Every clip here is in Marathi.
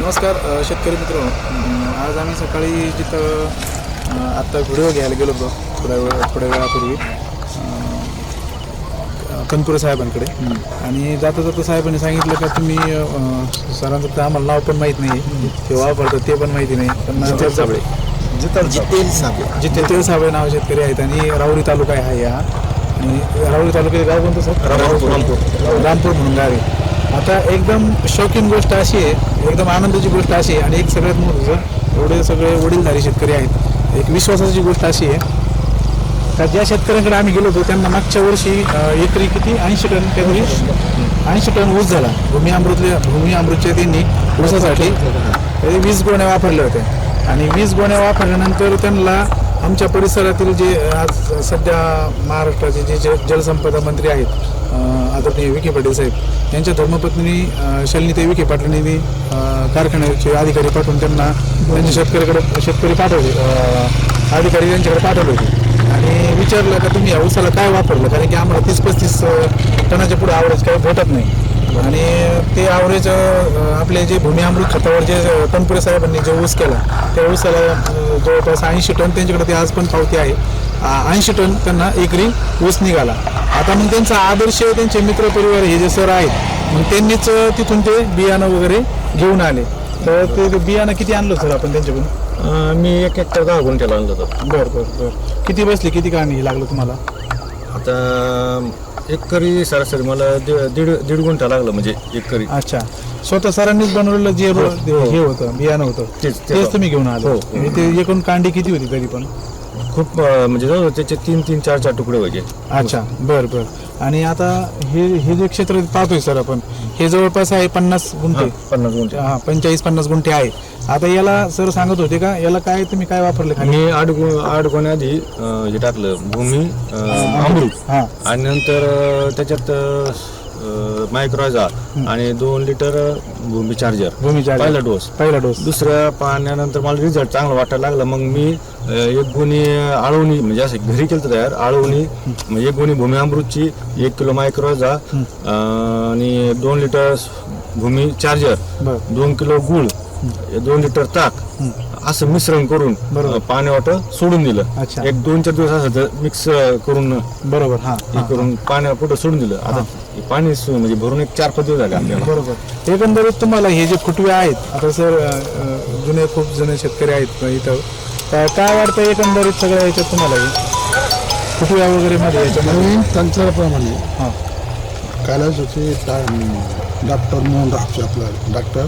नमस्कार शेतकरी मित्र आज आम्ही सकाळी जिथं आत्ता व्हिडिओ घ्यायला गेलो होतो थोड्या वेळ थोड्या वेळापूर्वी कनपुरे साहेबांकडे. आणि जाता जाता साहेबांनी सांगितलं का तुम्ही सरांचं तर आम्हाला नाव पण माहीत नाही. ते वापरतात ते पण माहिती नाही. पण जितेल साबळे. जिथे साबळे. नाव शेतकरी आहेत आणि राहुरी तालुका आहे हा. आणि राहुरी तालुक्यात गाव कोणतं सर? रामपूर, रामपूर. रामपूर म्हणून गाव आहे. आता एकदम शौकीन गोष्ट अशी आहे एकदम आनंदाची गोष्ट अशी आहे आणि एक सगळ्यात महत्त्वाचं एवढे सगळे वडीलधारी शेतकरी आहेत. एक विश्वासाची गोष्ट अशी आहे का ज्या शेतकऱ्यांकडे आम्ही गेलो होतो त्यांना मागच्या वर्षी एकरी किती? ऐंशी टन काहीतरी? ऐंशी टन ऊस झाला. भूमी अमृतल्या भूमी अमृतच्या त्यांनी ऊसासाठी वीज वीस गोण्या वापरल्या होत्या. आणि वीस गोण्या वापरल्यानंतर त्यांना आमच्या परिसरातील जे आज सध्या महाराष्ट्राचे जे जलसंपदा मंत्री आहेत आदरणीय विखे पाटील साहेब यांच्या धर्मपत्नी शलनीताई विखे पाटलांनी यांनी कारखान्याचे अधिकारी पाठवून त्यांना त्यांच्या शेतकऱ्याकडे शेतकरी पाठवले अधिकारी त्यांच्याकडे पाठवले होते. आणि विचारलं का तुम्ही या ऊसाला काय वापरलं? कारण की आम्हाला तीस पस्तीस टनाच्या पुढे आवरेज काही भेटत नाही. आणि ते आवरेज आपले जे भूमी अमृत खतावर जे तनपुरे साहेबांनी जे ऊस केला त्या ऊसाला जवळपास ऐंशी टन त्यांच्याकडे ते आज पण पावती आहे. ऐंशी टन त्यांना एकरी ऊस निघाला. आता मग त्यांचा आदर्श त्यांचे मित्रपरिवार हे जे सर आहेत मग त्यांनीच तिथून ते बियाणं वगैरे घेऊन आले. तर ते बियाणं किती आणलं सर आपण त्यांच्याकडून? मी एक हेक्टर दहा गुंठ्याला आणलं होतं. बरं बरं बरं. किती बसली किती काढणी लागलं तुम्हाला? आता एकरी सरासरी मला दीड दीड गुंठा लागलं म्हणजे एकरी. अच्छा. स्वतः सरांनीच बनवलेलं जे हो, हो. हे होतं बियाणं होतं तेच, तुम्ही घेऊन आले. हो. ते एकूण कांडी किती होती तरी पण? खूप म्हणजे जवळ त्याचे तीन तीन चार चार तुकडे व्हायचे. अच्छा बर बर. आणि आता हे हे जे क्षेत्र पाहतोय सर आपण हे जवळपास आहे पन्नास गुंठे. पन्नास गुंठे. हा पंचेचाळीस पन्नास गुंठे आहे आता याला सर सांगत होते का याला काय तुम्ही काय वापरले मी आठ गु आठ गुण्याआधी हे टाकलं भूमी अमृत. हा. आणि नंतर त्याच्यात मायक्रोजा आणि दोन लिटर भूमी चार्जर भूमीच्या पहिला डोस पहिला डोस दुसऱ्या पाण्यानंतर मला रिझल्ट चांगला वाटायला लागला. मग मी अ, एक गुणी आळवणी म्हणजे असं घरी केलं तयार आळवणी म्हणजे एक गुणी भूमी अमृतची एक किलो मायक्रोजा आणि दोन लिटर भूमी चार्जर बर. दोन किलो गुळ दोन लिटर ताक असं मिश्रण करून बरोबर. अ, पाण्यावाट सोडून दिलं. अच्छा. एक दोन चार दिवस असं मिक्स करून बरोबर हा हे करून पाण्या कुठं सोडून दिलं. आता हे पाणी सु- म्हणजे भरून एक चार पाच दिवस झाले आपल्याला. बरोबर. एकंदरीत तुम्हाला हे जे फुटवे आहेत आता सर अ, अ, जुने खूप जुने शेतकरी आहेत इथं तर काय वाटतं एकंदरीत सगळ्या याच्यात तुम्हाला हे? फुटव्या वगैरे मध्ये याच्यामध्ये? नवीन तंत्राप्रमाणे. हां. कालच होते डॉक्टर मोहन रापशे आपला डॉक्टर.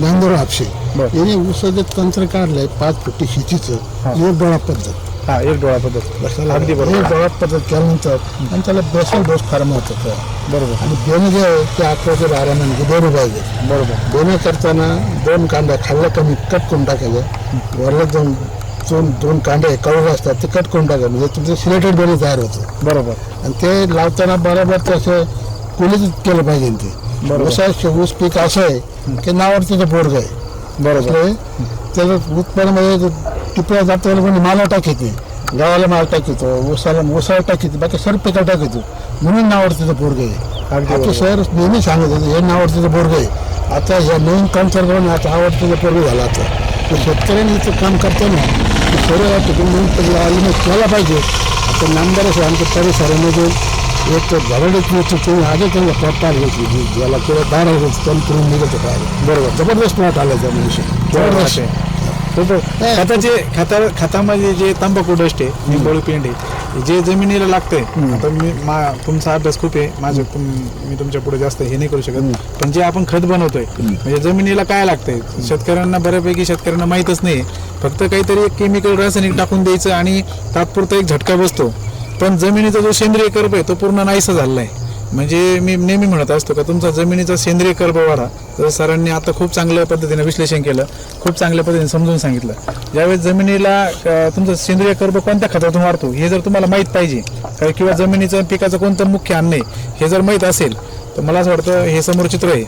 ज्ञानदेव रापशे बरं. यांनी ऊसाचं तंत्र काढलंय पाच फुटी शेतीचं. एक डोळा पद्धत. हा एक डोळा पद्धत. अगदी एक बरोबर. डोळा पद्धत केल्यानंतर आणि त्याला बेसल डोस फार महत्त्वाचा आहे. बरोबर. आणि बेन जे आहे ते अकरा ते बारा महिने दोन पाहिजे बरोबर. बेनं करताना दोन कांड्या खाल्ला कमी कट करून टाकायचं. वरला दोन दोन दोन कांडे कळून असतात ते कट करून टाकायचं. म्हणजे तुमचं सिलेटेड बेन तयार होतं. बरोबर. आणि ते लावताना बरोबर तसं कुलीच केलं पाहिजे ते. बरोबर. ऊस पीक असं आहे की नावावर त्याचं बोर्ग आहे. बरोबर. म्हणजे त्याचं उत्पन्नामध्ये टिपळ्या जातो पण माला टाकीत नाही. गावाला माल टाकीतो ऊसाला ऊसाला टाकीत बाकी सर्व पिकाला टाकीतो म्हणून नावावर त्याचं बोर्ग आहे. अगदी बरोबर. सर नेहमी सांगत होते हे नावावर त्याचं बोर्ग आहे. आता ह्या नवीन काम करून आता आवडतं बोर्ग झाला आता. शेतकऱ्यांनी इथं काम करताना सर्व नवीन पद्धत आली केला पाहिजे. आता नामदार असं आमच्या परिसरामध्ये एक झगड्याची तुम्ही आधी त्यांना प्लॉट घ्यायची ज्याला किंवा दार त्यांनी करून निघत बाहेर बरोबर जबरदस्त प्लॉट आला त्या मनुष्य जबरदस्त खताचे खता खतामध्ये जे तंबाखू डस्ट आहे निंबोळी पेंड आहे जे जमिनीला लागतंय आता मी मा तुमचा अभ्यास खूप आहे माझं तुम- मी तुमच्यापुढे जास्त हे नाही करू शकत पण जे आपण खत बनवतोय म्हणजे जमिनीला काय लागतंय शेतकऱ्यांना बऱ्यापैकी शेतकऱ्यांना माहीतच नाही फक्त काहीतरी केमिकल रासायनिक टाकून द्यायचं आणि तात्पुरता एक झटका बसतो पण जमिनीचा जो सेंद्रिय कर्ब आहे तो पूर्ण नाहीसा झालेला आहे. म्हणजे मी नेहमी म्हणत असतो का तुमचा जमिनीचा सेंद्रिय कर्ब वाढा. तर सरांनी आता खूप चांगल्या पद्धतीने विश्लेषण केलं खूप चांगल्या पद्धतीने समजून सांगितलं. ज्यावेळेस जमिनीला तुमचा सेंद्रिय कर्ब कोणत्या खतातून वाढतो हे जर तुम्हाला माहीत पाहिजे किंवा जमिनीचं पिकाचं कोणतं मुख्य अन्न आहे हे जर माहीत असेल तर मला असं वाटतं हे समोर चित्र आहे.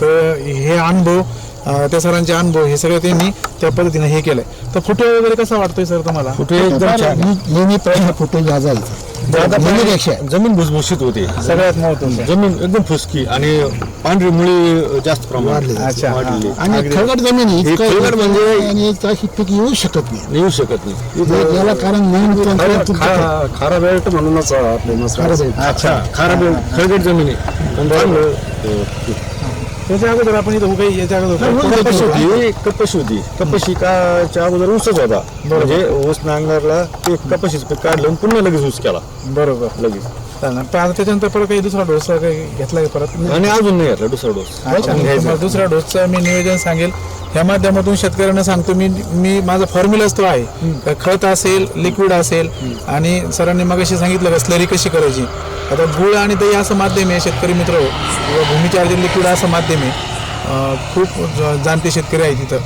तर हे अनुभव त्या सरांचे अनुभव हे सगळं त्यांनी त्या पद्धतीने हे केलंय. तर फुटवे वगैरे कसा वाटतोय सर तुम्हाला? कुठे एकदम छान. मी नेहमी फुटे जायचा जमिनीपेक्षा. जमीन भुसभुशीत होते. सगळ्यात महत्वाचं. जमीन एकदम फुसकी आणि पांढरी मुळी जास्त वाढली. प्रमाणात अच्छा, हा. वाढलेली आणि जमीन हे इतकं म्हणजे- आणि पीक येऊ शकत नाही. येऊ शकत नाही. हे- याला कारण खा- खारा बेल्ट म्हणूनच आपले मसरा अच्छा. खारा बेळ खळगट जमिनी. पण त्याच्या अगोदर आपण इथं काही याच्या अगोदर कपाशी होती. कपाशी होती. कपाशी काच्या अगोदर ऊसच होता. म्हणजे ऊस नांगरला ते कपाशीच पीक काढलं पुन्हा लगेच ऊस केला. बरोबर. लगेच. त्याच्यानंतर परत काही दुसरा डोस काही घेतला परत? आणि अजून नाही घेतला दुसरा डोस. दुसऱ्या डोसचं मी नियोजन सांगेल. ह्या माध्यमातून शेतकऱ्यांना सांगतो मी मी माझा फॉर्म्युलाच तो आहे. खत असेल लिक्विड असेल आणि सरांनी मगाशी सांगितलं का स्लरी कशी करायची? आता गुळ आणि दही असं माध्यम आहे शेतकरी मित्र. किंवा भूमिचार्जन लिक्विड असं माध्यम आहे. खूप जाणते शेतकरी आहे तिथं.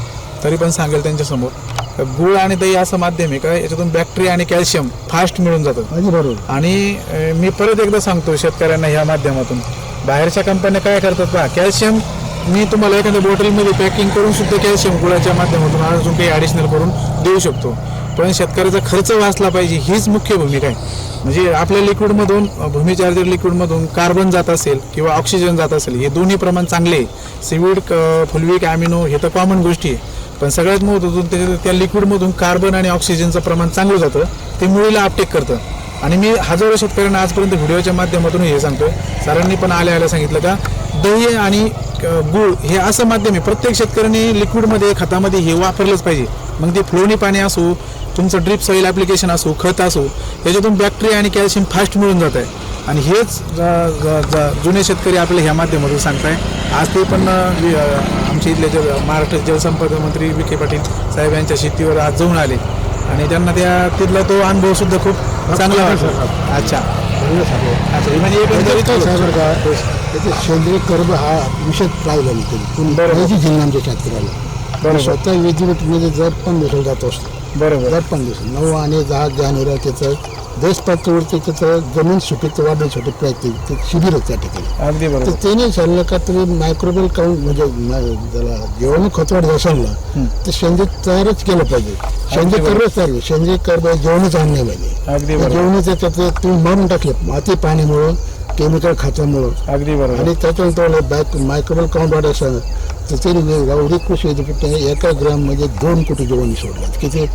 तरी पण सांगेल त्यांच्यासमोर. का गुळ आणि दही असं माध्यम आहे का? याच्यातून बॅक्टेरिया आणि कॅल्शियम फास्ट मिळून जातं. बरोबर. आणि मी परत एकदा सांगतो शेतकऱ्यांना ह्या माध्यमातून. बाहेरच्या कंपन्या काय करतात पहा कॅल्शियम मी तुम्हाला एखाद्या बॉटलमध्ये पॅकिंग करून सुद्धा कॅल्शियम गुळाच्या माध्यमातून अजून काही ॲडिशनल करून देऊ शकतो. पण शेतकऱ्याचा खर्च वाचला पाहिजे हीच मुख्य भूमिका आहे. म्हणजे आपल्या लिक्विडमधून अ, भूमिचार्जर लिक्विडमधून कार्बन जात असेल किंवा ऑक्सिजन जात असेल हे दोन्ही प्रमाण चांगले आहे. सिविड फुलविक ॲमिनो हे तर कॉमन गोष्टी आहे. पण सगळ्यात महत्त्वातून त्याच्या त्या लिक्विडमधून कार्बन आणि ऑक्सिजनचं प्रमाण चांगलं जातं ते मुळीला अपटेक करतं. आणि मी हजारो शेतकऱ्यांना आजपर्यंत व्हिडिओच्या माध्यमातून हे सांगतो सरांनी पण आल्या आल्या सांगितलं का दही आणि गुळ गूळ हे असं माध्यम आहे. प्रत्येक शेतकऱ्याने लिक्विडमध्ये खतामध्ये हे वापरलंच पाहिजे. मग ते फ्लोनी पाणी असो तुमचं ड्रिप सॉईल ॲप्लिकेशन असो खत असो याच्यातून बॅक्टेरिया आणि कॅल्शियम फास्ट मिळून जात आहे. आणि हेच जुने शेतकरी आपल्या ह्या माध्यमातून सांगताय. आज ते पण आमच्या इथले जल महाराष्ट्र जलसंपदा मंत्री विखे पाटील साहेब यांच्या शेतीवर आज जाऊन आले. आणि त्यांना त्या तिथला तो अनुभव सुद्धा खूप चांगला वाटला. अच्छा. अच्छा म्हणजे त्याचे सेंद्रिय कर्ब हा विषय नाही बऱ्याच जिल्हा आमच्या शेतकऱ्याला. स्वतः विजिटमध्ये जर पण दिसून जात असतो. बरोबर. जर पण दिसून नऊ आणि दहा जानेवारी त्याचं देश पातळीवरती त्याचं जमीन सुपीक वाढवण्यासाठी प्रयत्न ते शिबिर होतं त्या ठिकाणी. अगदी तर बरोबर. ते नाही सांगलं का तुम्ही मायक्रोवेल काउंट म्हणजे मा- त्याला जेवण खतवाड असेल तर सेंद्रिय तयारच केलं पाहिजे. सेंद्रिय कर्बच तयार सेंद्रिय कर्ब जेवणच आणणे पाहिजे. अगदी ते बरोबर. जेवणाचं त्याचं तुम्ही मारून टाकले. माती पाणीमुळं केमिकल खतामुळं अगदी बरोबर. आणि त्याच्यानंतर बॅक मायक्रोवेल काउंट वाढायचं तर ते गावडी कृषी विद्यापीठाने एका ग्राममध्ये दोन कोटी जेवण सोडलं. की ते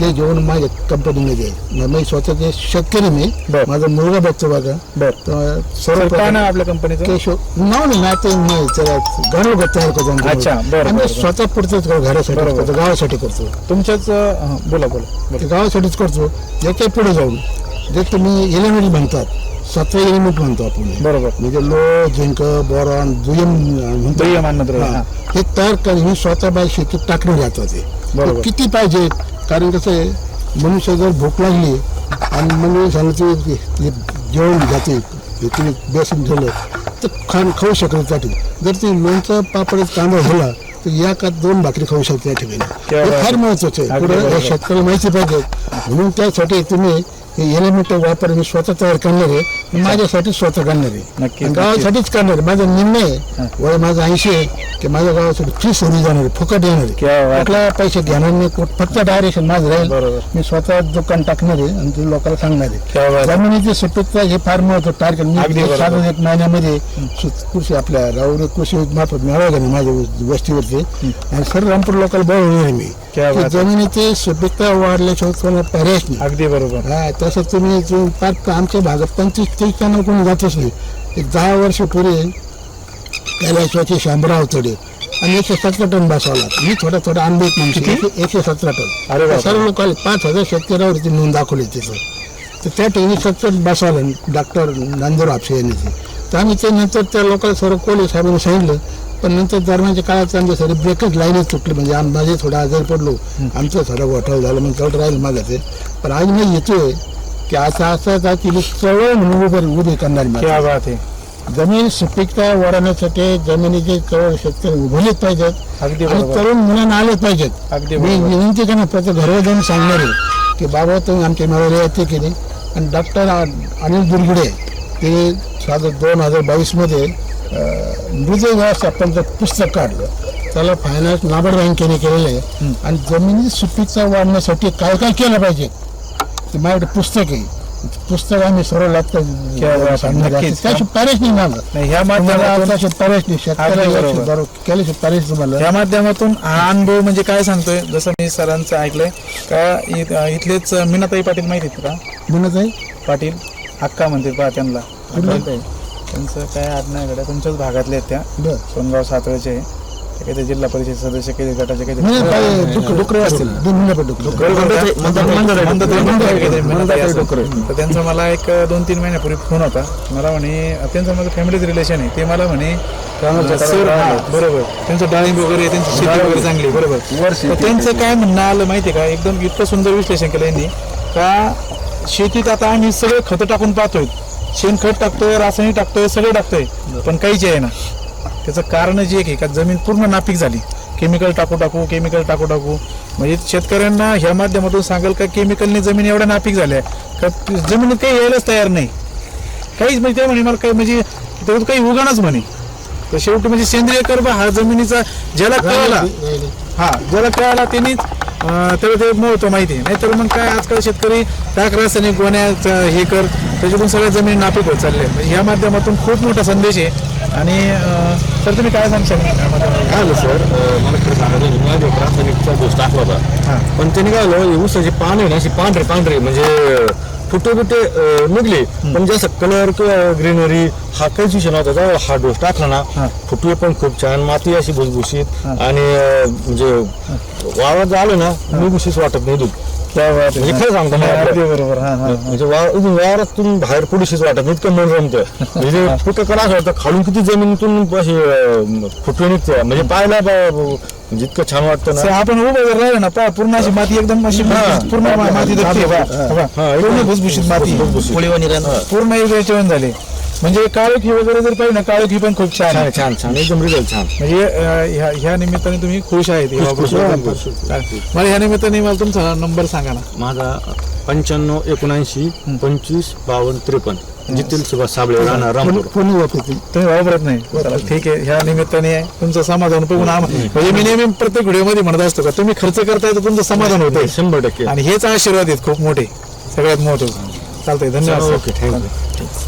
ते जेवण माझ्या कंपनीमध्ये आहे. मी स्वतः ते शेतकरी मी. बर. माझा मुलगा बघतो बघा. बर. तर सर्व सर काय नाव आपल्या कंपनीचं? केशव नाव नाही ना ते नाही. त्याला घरं तयार करतो आमच्या अच्छा. बरं, आम्ही बरं. स्वतः पुरतच घरासाठी बरोबर. करतो गावासाठी करतो. तुमच्याच अं, बोला बोला. बोला. ते गावासाठीच करतो. याच्यापुढे जाऊन. जे तुम्ही एलिमेंट म्हणतात सतरा एलिमेंट म्हणतो आपण. बरोबर. म्हणजे लो झिंक बोरॉन दुय्यम म्हणतो. दुय्यम अन्नद्रव्य, हा. तयार करून ही स्वतः बाय शेतीत टाकलं जातं ते. बरोबर. ते किती पाहिजे? कारण कसं आहे मनुष्य जर भूक लागली आणि मग सांगितलं की हे जेवण जाते हे तुम्ही बेसन ठेवलं तर खाण खाऊ शकत त्या ठिकाणी. जर ते लोणचं पापड कांदा झाला तर या का दोन भाकरी खाऊ शकते त्या ठिकाणी. हे फार. महत्वाचं आहे. अगदी पुढे बरोबर. शेतकऱ्याला माहिती पाहिजे. म्हणून त्यासाठी तुम्ही हे एलिमेंट वापर मी स्वतः तयार करणार आहे. माझ्यासाठी स्वतः करणार आहे. गावासाठीच करणार आहे. माझा निर्णय आहे. वय माझा ऐंशी आहे की माझ्या गावासाठी फ्री सर्व्हिस जाणार आहे फुकट येणार आहे. क्या बात. कुठला पैसे घेणार नाही कुठ- फक्त डायरेक्शन माझं राहील. बरोबर. मी स्वतः दुकान टाकणार आहे आणि ते लोकांना सांगणार क्या आहे बात. जमिनीची सुपीकता हे फार महत्त्व टार्गेट मी अगदी एक बरोबर. साधारण एक महिन्यामध्ये सु- कृषी आपल्या राहुरी कृषी मार्फत मिळालं नाही माझ्या वस- वस्तीवरती. आणि सर्व रामपूर लोकल बळवणार आहे मी. क्या. जमिनीची सुपीकता वाढल्याशिवाय कोणाला पर्यायच नाही. अगदी बरोबर. हा तसं तुम्ही जो पाच आमच्या भागात पंचवीस तीस टन कोणी जातच नाही. एक दहा वर्षापूर्वी कैलासवाचे शांबराव तडे आणि एकशे सतरा टन बसवला मी थोडा थोडा अनुभव माणूस. एकशे- एकशे सतरा टन. अरे बापरे. सर्व लोक पाच हजार शेतकऱ्यावरती नोंद दाखवली तिथं. तर त्या ठिकाणी सत्तर बसवलं डॉक्टर नांदूर आपसे यांनी ते तर आम्ही ते नंतर त्या लोकांना सर्व कोले साहेबांनी सांगितलं पण नंतर दरम्यानच्या काळात आमच्या सर ब्रेकच लाईनच चुकली म्हणजे आम माझे थोडं आजारी पडलो. आमचं थोडं घोटाळा झालं. मग तेवढं राहिलं माझं ते. पण आज मी येतोय की असं असं का तिला चळवळ म्हणून उभी उभी करणार जमीन सुपीकता वाढवण्यासाठी जमिनीचे कवळ शेतकरी उभलेच पाहिजेत. अगदी तरुण मुलांना आलेच पाहिजेत. अगदी मी विनंती करणार प्रत्येक घरावर जाऊन सांगणार आहे की बाबा तुम्ही आमच्या मेळाव्याला येते की नाही? आणि डॉक्टर अनिल दुर्गुडे ते साधारण दोन हजार बावीसमध्ये मृद व्यवस्थापनचं पुस्तक काढलं त्याला फायनान्स नाबार्ड बँकेने केलेलं आहे. आणि जमिनी सुपीकता वाढण्यासाठी काय काय केलं पाहिजे? ते माझ्याकडे पुस्तक आहे. पुस्तक आम्ही सर्व लागतं नाही ह्या माध्यमातून. शेतकऱ्याला तुम्हाला. या माध्यमातून हा अनुभव म्हणजे काय सांगतोय? जसं मी सरांचं ऐकलंय का इथलेच मीनाताई पाटील माहिती का? आहे पाटील हक्का म्हणते पहा त्यांना. त्यांचं काय आडनाव गड्या तुमच्याच भागातले आहेत त्या. बरं. सोनगाव सातव्याचे आहे. ते जिल्हा परिषद सदस्य काही गटाचे काही ते- काय डुकर- डुकरे असतील. दोन महिने डुकर तर त्यांचा मला एक दोन तीन महिन्यापूर्वी फोन होता. मला म्हणे त्यांचं माझं फॅमिलीच रिलेशन आहे. ते मला म्हणे सर हा, बरोबर. त्यांचं डाळिंब वगैरे त्यांची शेती वगैरे चांगली आहे, बरोबर. तर त्यांचं काय म्हणणं आलं माहितीये का? एकदम इतकं सुंदर विश्लेषण केलं यांनी. का शेतीत आता आम्ही सगळं खतं टाकून पाहतोय. शेणखत टाकतोय रासायनिक टाकतोय सगळं टाकतोय पण काहीच आहे ना. त्याचं कारण जे आहे का जमीन पूर्ण नापीक झाली. केमिकल टाकू टाकू केमिकल टाकू टाकू. म्हणजे शेतकऱ्यांना ह्या माध्यमातून सांगाल का केमिकलने जमीन एवढ्या नापीक झाल्या का जमिनीत काही यायलाच तयार नाही? काहीच म्हणजे ते म्हणे मला काही म्हणजे त्याच्यात काही उगाणच म्हणे. तर शेवटी म्हणजे सेंद्रिय कर्ब हा जमिनीचा ज्याला कळला हा ज्याला कळाला त्यांनीच त्याला ते महत्त्व माहिती आहे नाहीतर मग काय आजकाल शेतकरी टाक रासायनिक गोण्याचं हे कर त्याच्यातून सगळ्या जमिनी नापीक होत चालले. म्हणजे ह्या माध्यमातून खूप मोठा संदेश आहे आणि सर तुम्ही काय सांगशाल? काय झालं सर मला खरं सांगायचं एक रासायनिकचा डोस टाकला होता. पण त्याने काय हे ऊसाची पान आहे ना अशी पांढरे पांढरे म्हणजे फुटे फुटे अं, निघले. पण जसं कलर ग्रीनरी हा काहीच विषय नव्हता. जेव्हा हा डोस टाकला. ना फुटवे पण खूप छान. माती अशी भुसभुशीत. आणि म्हणजे वावरात जर आलं ना निघूशीच वाटत नाही दूध. म्हणजे खरं सांगतो हा, मला अगदी बरोबर हा हा. म्हणजे वावर इथून वावरातून बाहेर पुढेशीच वाटत. नाही इतकं मन रमतं म्हणजे फुटं करा असं वाटतं खालून किती जमिनीतून अशी अं, फुटवे निघते. म्हणजे पाहायला ब- ब- म्हणजे इतकं छान वाटतं ना. आपण उभं जर राहिलं ना पहा पूर्ण अशी माती एकदम अशी भुसभुशीत, पूर्ण मा- माती दबते पहा. पहा. हा, पूर्ण भुसभुशीत माती. पूर्ण एक जेवण झाले. म्हणजे काळोखी वगैरे जर पाहिजे ना काळोखी पण खूप छान आहे. छान छान एकदम रिझल्ट छान. म्हणजे अं, ह्या ह्या निमित्ताने तुम्ही खुश आहेत हे. मला ह्या निमित्ताने मला तुमचा नंबर सांगा ना. माझा पंच्याण्णव एकोणऐंशी पंचवीस बावन्न त्रेपन्न. जितील सुभाष साबळे राहणार रामपूर. कोणी वापरते तुम्ही. वापरत नाही. चला, ठीक आहे. ह्या निमित्ताने तुमचं समाधान बघून आम- म्हणजे मी नेहमी प्रत्येक व्हिडिओमध्ये म्हणत असतो का तुम्ही खर्च करताय तर तुमचं समाधान होतंय. शंभर टक्के. आणि हेच आशीर्वाद आहेत खूप मोठे. सगळ्यात मोठे. चालतंय धन्यवाद ओके. थँक्यू.